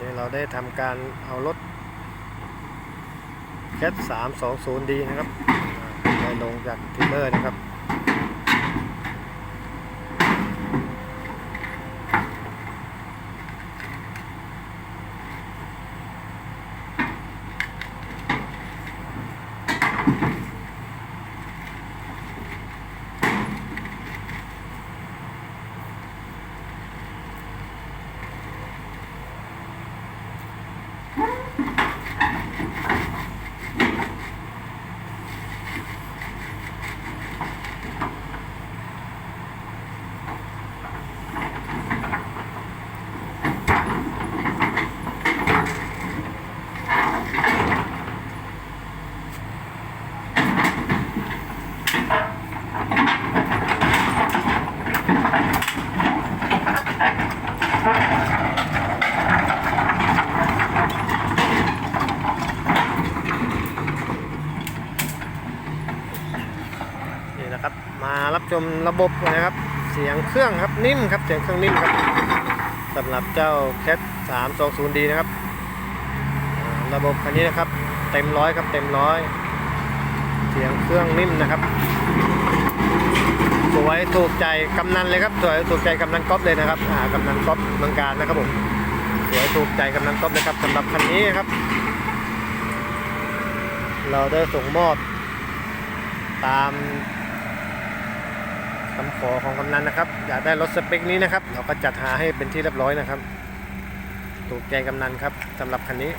นี่เราได้ทำการเอารถแคทสามสองศูนย์ดีนะครับได้ลงจากทิลเลอร์นะครับ มระบบนะครับ เสียงเครื่องครับนิ่มครับเสียงเครื่องนิ่มครับสำหรับเจ้า Cat 3 2 0 D นะครับ ระบบคันนี้นะครับ เต็มร้อยครับเต็มร้อยเสียงเครื่องนิ่มนะครับ สวยถูกใจกำนันเลยครับสวยถูกใจกำนันก๊อฟเลยนะครับอ่ากำนันก๊อฟเมืองการนะครับผมสวยถูกใจกำนันก๊อฟเลยครับสำหรับคันนี้ครับ เราได้ส่งมอบตาม คำขอของกำนันนะครับ อยากได้รถสเปคนี้นะครับ เราก็จัดหาให้เป็นที่เรียบร้อยนะครับ ถูกใจกำนันครับสำหรับคันนี้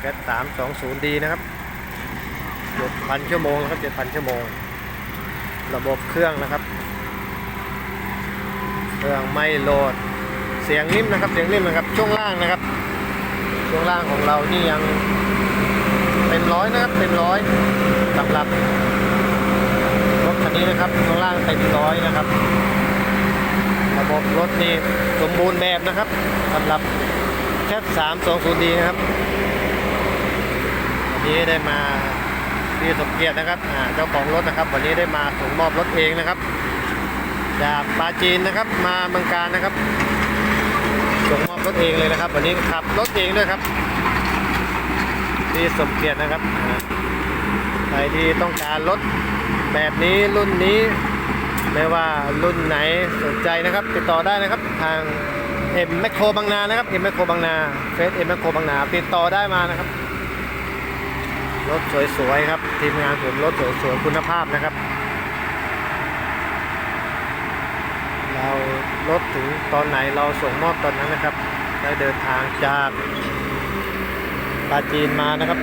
แก๊สสามสองศูนย์ดีนะครับเจ็ดพันชั่วโมงนะครับเจ็ดพันชั่วโมง ระบบเครื่องนะครับ เครื่องไม่โหลด เสียงนิ่มนะครับ เสียงนิ่มนะครับ ช่วงล่างนะครับ ช่วงล่างของเรานี่ยังเต็มร้อยนะครับ เต็มร้อยสำหรับ คันนี้นะครับข้างล่างเต็มร้อยนะครับ ระบบรถนี่สมบูรณ์แบบนะครับสำหรับแคทสามสองศูนย์ดีนะครับวันนี้ได้มาพี่สมเกียรตินะครับเจ้าของรถนะครับ วันนี้ได้มาส่งมอบรถเองนะครับ จากปาจีนนะครับมาเมืองการนะครับส่งมอบรถเองเลยนะครับ วันนี้ขับรถเองด้วยครับพี่สมเกียรตินะครับใครที่ต้องการรถ แบบนี้รุ่นนี้ ไม่ว่ารุ่นไหนสนใจนะครับ ติดต่อได้นะครับทางเอ็มแมคโครบางนานะครับเอ็มแมคโครบางนาเฟซเอ็มแมคโครบางนา ติดต่อได้มานะครับ รถสวยๆครับ ทีมงานผมรถสวยๆคุณภาพนะครับ เรารถถึงตอนไหนเราส่งมอบตอนนั้นนะครับได้เดินทางจากปาจีนมานะครับ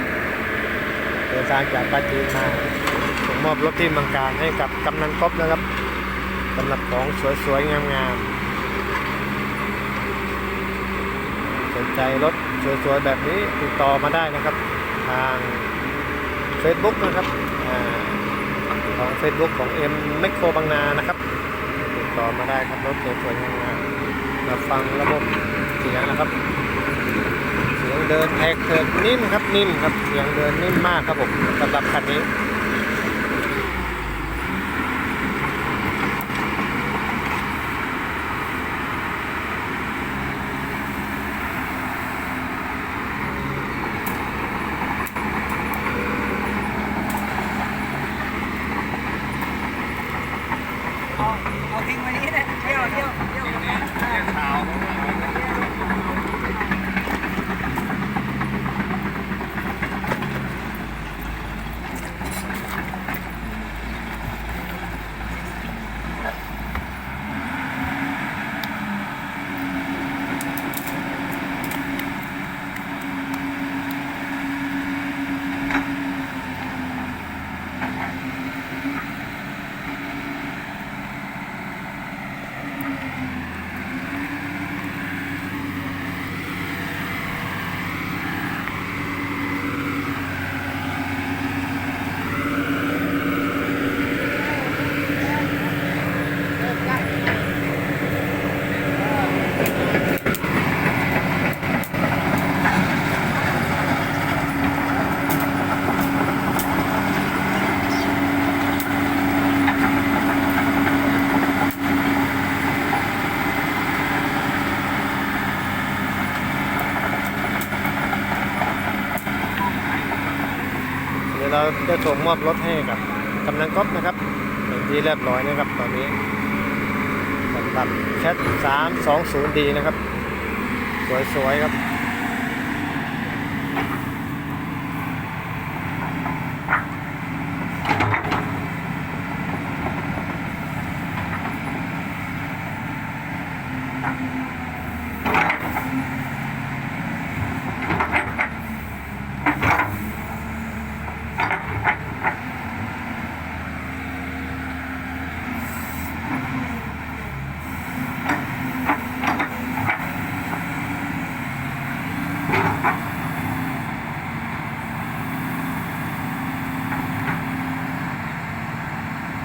เดินทางจากปาจีนมา มอบรถที่มืองการให้กับกำนันก๊อฟนะครับสำหรับของสวยๆงามๆสนใจรถสวยๆแบบนี้ติดต่อมาได้นะครับ ทาง Facebook นะครับอของ Facebook ของ M แมคโครบางนานะครับ ติดต่อมาได้ครับรถสวยๆงามๆมาฟังระบบเสียงนะครับ เสียงเดินแทกเถิดนิ่มครับนิ่มครับเสียงเดินนิ่มมากครับผมสำหรับคันนี้ เอาเอาทิ้งไว้นี้เลยเที่ยวเที่ยวเที่ยวกันนะ เราจะส่งมอบรถให้กับกำนันก๊อฟนะครับเป็นที่เรียบร้อยนะครับตอนนี้สำหรับแคท 320D นะครับ สวยๆครับเ